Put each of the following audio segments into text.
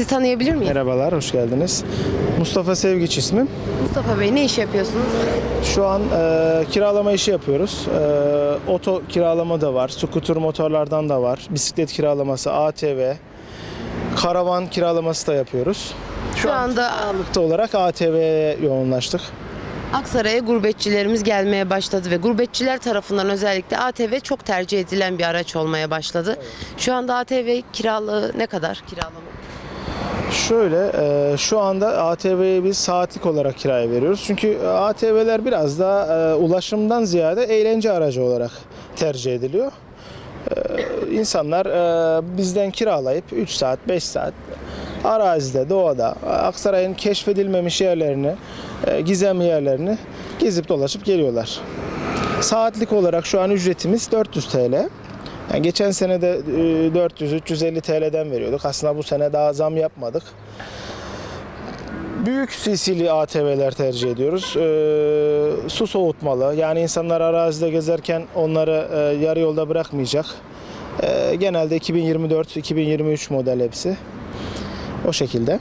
Sizi tanıyabilir miyim? Merhabalar, hoş geldiniz. Mustafa Sevgiç ismim. Mustafa Bey ne iş yapıyorsunuz? Şu an e, kiralama işi yapıyoruz. E, oto kiralama da var, skuter motorlardan da var, bisiklet kiralaması, ATV, karavan kiralaması da yapıyoruz. Şu anda Ağırlıkta olarak ATV'ye yoğunlaştık. Aksaray'a gurbetçilerimiz gelmeye başladı ve gurbetçiler tarafından özellikle ATV çok tercih edilen bir araç olmaya başladı. Şu anda ATV kiralığı ne kadar kiralama? Şöyle, e, şu anda ATV'yi biz saatlik olarak kiraya veriyoruz. Çünkü ATV'ler biraz daha e, ulaşımdan ziyade eğlence aracı olarak tercih ediliyor. E, insanlar e, bizden kiralayıp 3 saat, 5 saat arazide, doğada, Aksaray'ın keşfedilmemiş yerlerini, e, gizemli yerlerini gezip dolaşıp geliyorlar. Saatlik olarak şu an ücretimiz 400 TL. Yani geçen sene de e, 400-350 TL'den veriyorduk. Aslında bu sene daha zam yapmadık. Büyük CC'li ATV'ler tercih ediyoruz. Ee, su soğutmalı. Yani insanlar arazide gezerken onları e, yarı yolda bırakmayacak. Ee, genelde 2024-2023 model hepsi. O şekilde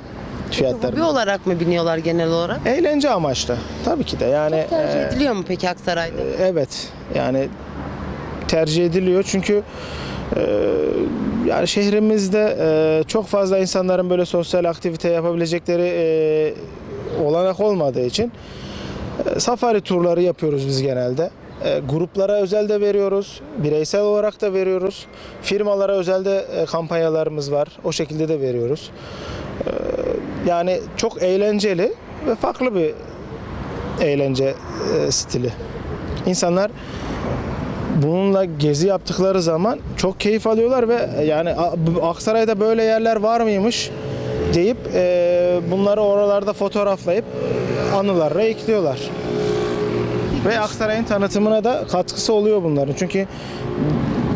fiyatlar. Hobi olarak mı biniyorlar genel olarak? Eğlence amaçlı. Tabii ki de. Yani Tercih e, ediliyor mu peki Aksaray'da? Evet yani tercih ediliyor çünkü e, yani şehrimizde e, çok fazla insanların böyle sosyal aktivite yapabilecekleri e, olanak olmadığı için safari turları yapıyoruz biz genelde. Gruplara özel de veriyoruz, bireysel olarak da veriyoruz. Firmalara özel de kampanyalarımız var. O şekilde de veriyoruz. Yani çok eğlenceli ve farklı bir eğlence stili. İnsanlar bununla gezi yaptıkları zaman çok keyif alıyorlar ve yani Aksaray'da böyle yerler var mıymış deyip e, bunları oralarda fotoğraflayıp anılarına ekliyorlar. Ve Aksaray'ın tanıtımına da katkısı oluyor bunların. Çünkü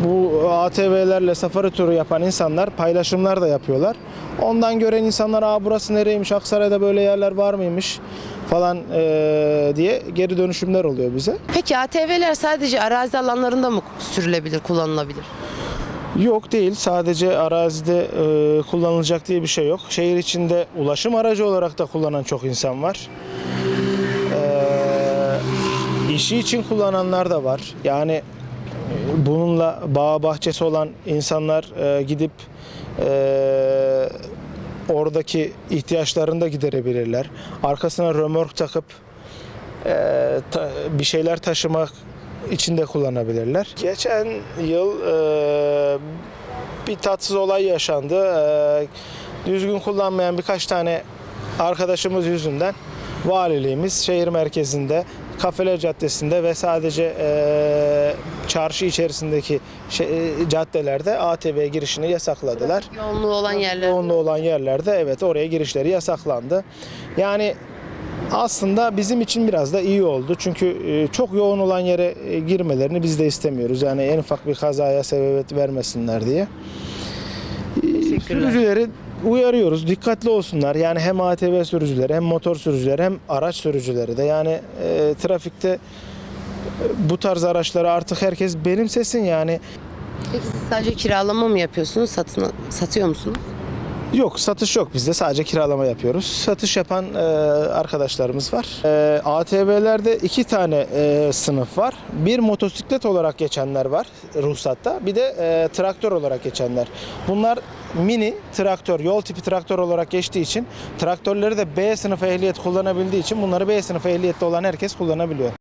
bu ATV'lerle safari turu yapan insanlar paylaşımlar da yapıyorlar. Ondan gören insanlar Aa, burası nereymiş, Aksaray'da böyle yerler var mıymış falan e, diye geri dönüşümler oluyor bize. Peki ATV'ler sadece arazi alanlarında mı sürülebilir, kullanılabilir? Yok değil. Sadece arazide e, kullanılacak diye bir şey yok. Şehir içinde ulaşım aracı olarak da kullanan çok insan var. E, işi için kullananlar da var. Yani e, bununla bağ bahçesi olan insanlar e, gidip e, oradaki ihtiyaçlarını da giderebilirler. Arkasına römork takıp e, ta- bir şeyler taşımak için de kullanabilirler. Geçen yıl e, bir tatsız olay yaşandı. E, düzgün kullanmayan birkaç tane arkadaşımız yüzünden valiliğimiz şehir merkezinde Kafeler Caddesi'nde ve sadece e, çarşı içerisindeki şey- e, caddelerde ATV girişini yasakladılar. Yoğunluğu olan yerler. Yoğunluğu olan yerlerde evet oraya girişleri yasaklandı. Yani aslında bizim için biraz da iyi oldu. Çünkü çok yoğun olan yere girmelerini biz de istemiyoruz. Yani en ufak bir kazaya sebebiyet vermesinler diye. Sürücüleri uyarıyoruz. Dikkatli olsunlar. Yani hem ATV sürücüleri hem motor sürücüleri hem araç sürücüleri de yani e, trafikte e, bu tarz araçları artık herkes benimsesin yani. Peki siz sadece kiralama mı yapıyorsunuz, satın, satıyor musunuz? Yok satış yok bizde sadece kiralama yapıyoruz. Satış yapan e, arkadaşlarımız var. E, ATV'lerde iki tane e, sınıf var. Bir motosiklet olarak geçenler var ruhsatta. Bir de e, traktör olarak geçenler. Bunlar mini traktör, yol tipi traktör olarak geçtiği için traktörleri de B sınıfı ehliyet kullanabildiği için bunları B sınıfı ehliyette olan herkes kullanabiliyor.